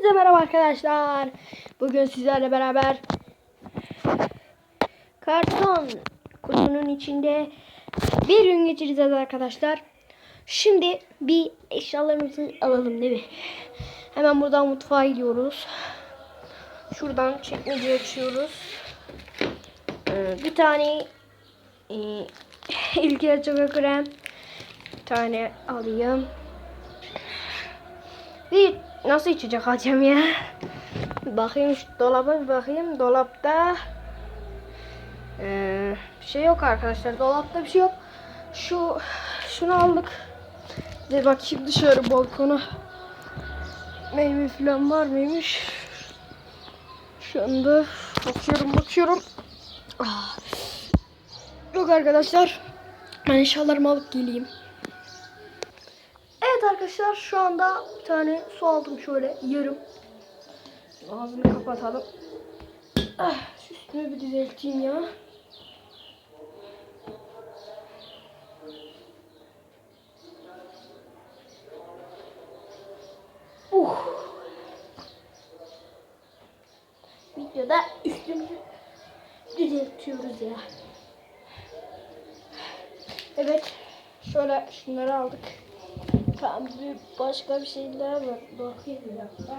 Hepinize merhaba arkadaşlar. Bugün sizlerle beraber karton kutunun içinde bir gün geçireceğiz arkadaşlar. Şimdi bir eşyalarımızı alalım değil mi? Hemen buradan mutfağa gidiyoruz. Şuradan çekmece açıyoruz. Ee, bir tane e, İlker Çoko Krem bir tane alayım. Bir nasıl içecek alacağım ya? Bakayım şu dolaba bir bakayım. Dolapta eee, bir şey yok arkadaşlar. Dolapta bir şey yok. Şu şunu aldık. Bir bakayım dışarı balkona. Meyve falan var mıymış? Şu anda bakıyorum bakıyorum. Ah. Yok arkadaşlar. Ben eşyalarımı alıp geleyim. Evet arkadaşlar şu anda bir tane su aldım şöyle yarım. Ağzını kapatalım. Ah, şu üstünü bir düzelteyim ya. Uh. Videoda üstümüzü düzeltiyoruz ya. Evet. Şöyle şunları aldık. Tamam bir başka bir şeyler var. Bakayım bir dakika.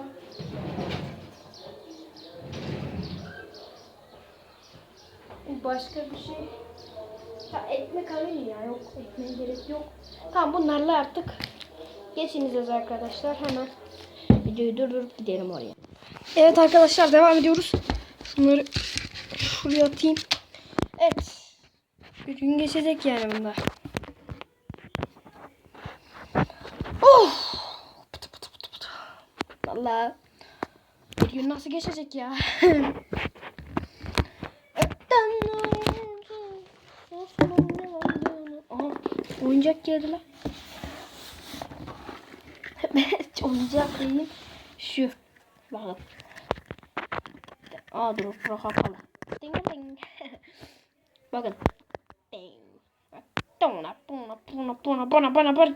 Başka bir şey. Ha, ekmek alayım ya. Yok ekmeğe gerek yok. Tamam bunlarla artık geçineceğiz arkadaşlar. Hemen videoyu durdurup gidelim oraya. Evet arkadaşlar devam ediyoruz. Şunları şuraya atayım. Evet. Bir gün geçecek yani bunda. Vallahi bir gün nasıl geçecek ya? Aha, oyuncak geldi lan. Oyuncak değil. Şu. Bakın. Aa dur, bura kapalı. Ding ding. Bakın. Ding. Buna buna buna buna buna buna buna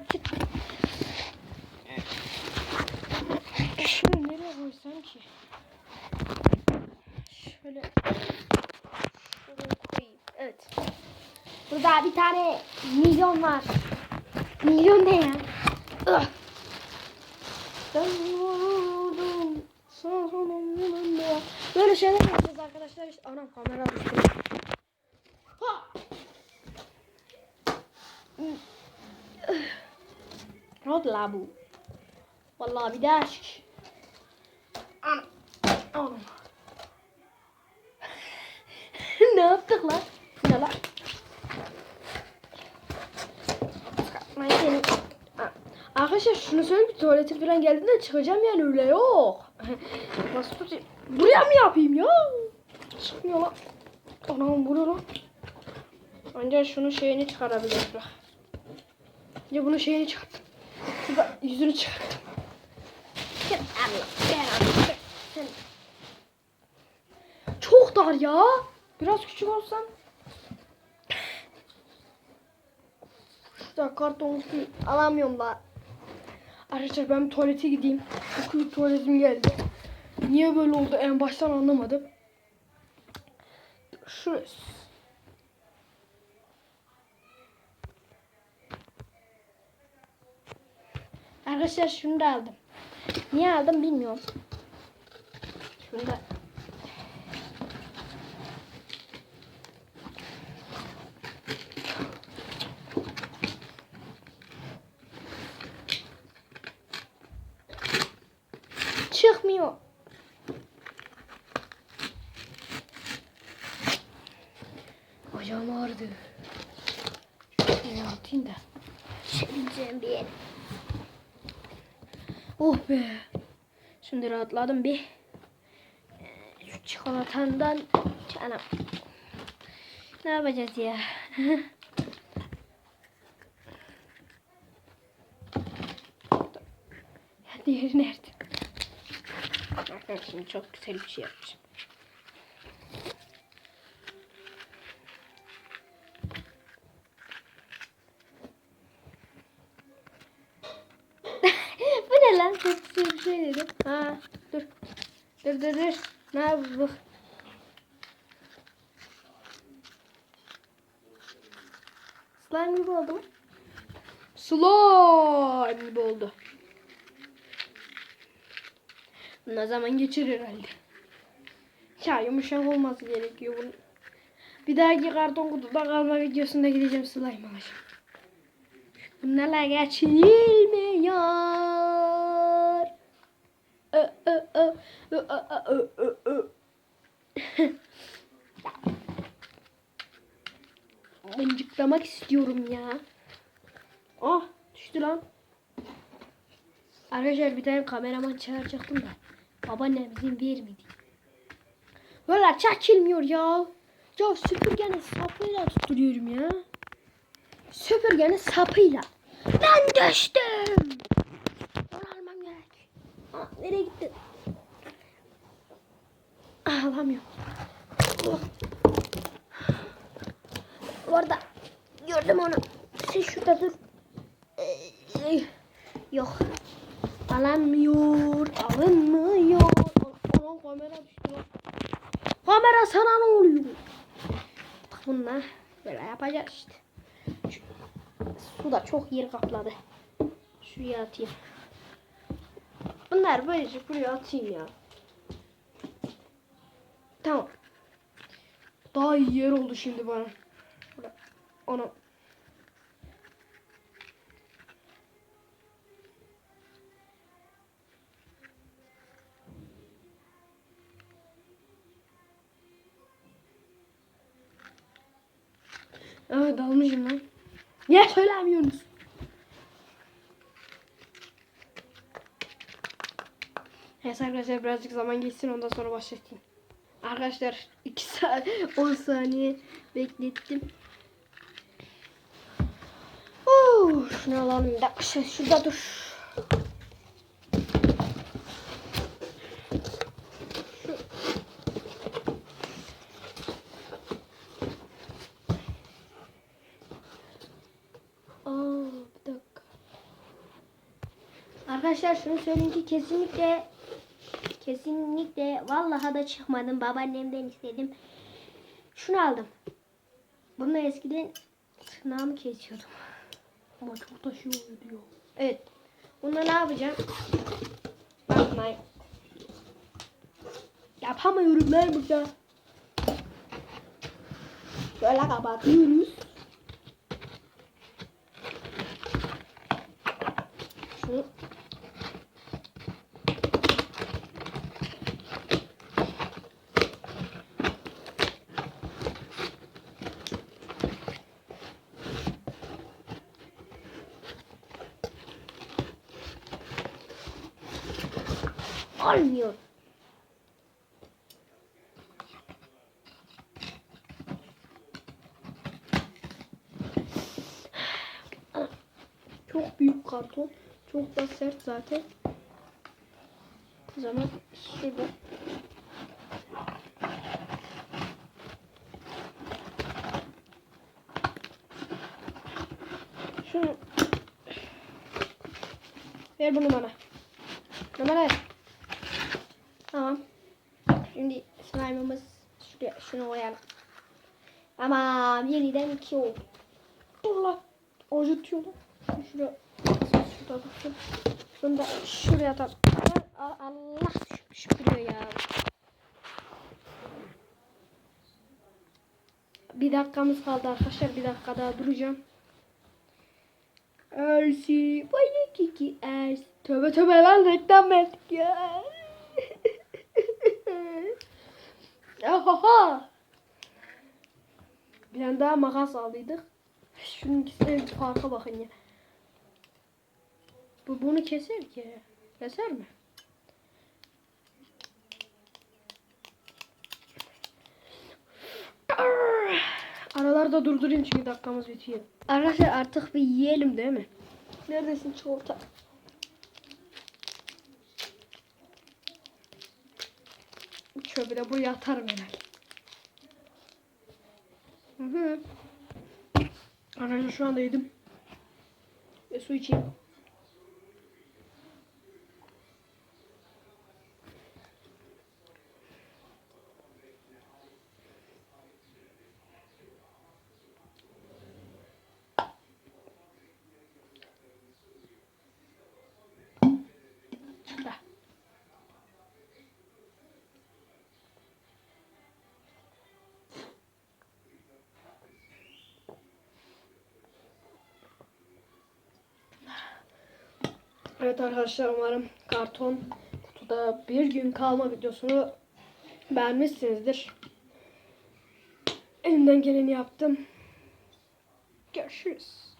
Şunu nereye koysam ki? Şöyle şuraya koyayım. Evet. Burada bir tane milyon var. Milyon ne ya? Ugh. Ben vurdum. Sana sonum ya. Böyle şeyler yapacağız arkadaşlar. İşte anam kamera düştü. Ha! Ne oldu la bu? Vallahi bir daha şiş. Anam. Anam. ne yaptık lan? Ne lan? Ben seni... Ha. Arkadaşlar şunu söyleyeyim bir tuvalete falan geldiğinde çıkacağım yani öyle yok. Nasıl tutayım? Buraya mı yapayım ya? Çıkmıyor lan. Anam bu ne lan? Ancak şunu şeyini çıkarabiliriz bak. Ya bunu şeyini çıkarttım. Şurada yüzünü çıkarttım. Çok dar ya. Biraz küçük olsan. Şurada karton alamıyorum da. Arkadaşlar ben tuvalete gideyim. Okul tuvaletim geldi. Niye böyle oldu en baştan anlamadım. Şurası. Arkadaşlar şunu da aldım. Niye aldım bilmiyorum. Şunu da Çıkmıyor. Ayağım ağrıdı. Şöyle atayım da. Sevineceğim bir. Oh be. Şimdi rahatladım bir. Ee, Şu çikolatandan canım. Ne yapacağız ya? Diğeri nerede? Bakın şimdi çok güzel bir şey yapmışım. Bu ne lan? Çok güzel bir şey dedim. Ha dur. Dur dur dur. Ne yapıyorsun? Slime gibi oldu mu? Slime gibi oldu. Ne zaman geçer herhalde. Ya yumuşak olması gerekiyor bunun. Bir dahaki karton kutuda kalma videosunda gideceğim slime alacağım. Bunlarla geçilmiyor. Mıncıklamak istiyorum ya. Ah düştü lan. Arkadaşlar bir tane kameraman çağıracaktım da. Babaannem izin vermedi. Valla çekilmiyor ya. Ya süpürgenin sapıyla tutturuyorum ya. Süpürgenin sapıyla. Ben düştüm. Onu almam gerek. Aa, nereye gittin? Ah. Oh. Orada. Gördüm onu. Sen şurada dur. Ee, Yok. Alamıyor. Alınmıyor. Onun kamera düştü. Kamera sana ne oluyor? Bununla böyle yapacağız işte. Şu, su da çok yer kapladı. Şuraya atayım. Bunlar böylece buraya atayım ya. Tamam. Daha iyi yer oldu şimdi bana. Onu. Evet dalmışım lan. Niye söylemiyorsunuz? Neyse arkadaşlar birazcık zaman geçsin ondan sonra başlatayım. Arkadaşlar 2 saat 10 saniye beklettim. Oh, şunu alalım bir dakika şey, şurada dur. Dakika. Arkadaşlar şunu söyleyeyim ki kesinlikle kesinlikle vallahi da çıkmadım. Babaannemden istedim. Şunu aldım. Bunu eskiden tırnağımı kesiyordum. Ama çok da şey oluyor. Evet. Bunu ne yapacağım? Bakmayın. Yapamıyorum ben burada. Şöyle kapatıyoruz. Şunu olmuyor. Çok büyük karton. Çok da sert zaten. O zaman şurada. Şunu. Ver bunu bana. Bana ver. Tamam. Şimdi slime'ımız şuraya şunu koyalım. Tamam yeniden iki oldu. Allah acıtıyor lan. Şuraya şurada dursun. Şunu da şuraya atalım. Allah şükürüyor ya. Bir dakikamız kaldı arkadaşlar. Bir dakika daha duracağım. Ersi. Vay kiki Ersi. Tövbe tövbe lan reklam verdik ya. Ahaha. Bir tane daha makas aldıydık. Şunun ikisine bir farka bakın ya. Bu bunu keser ki. Keser mi? Aralarda durdurayım çünkü dakikamız bitiyor. Arkadaşlar artık bir yiyelim değil mi? Neredesin çikolata? Çöpüde bu yatarım herhalde. Hı hı. Arkadaşlar şu anda yedim. Ve su içeyim. Evet arkadaşlar umarım karton kutuda bir gün kalma videosunu beğenmişsinizdir. Elimden geleni yaptım. Görüşürüz.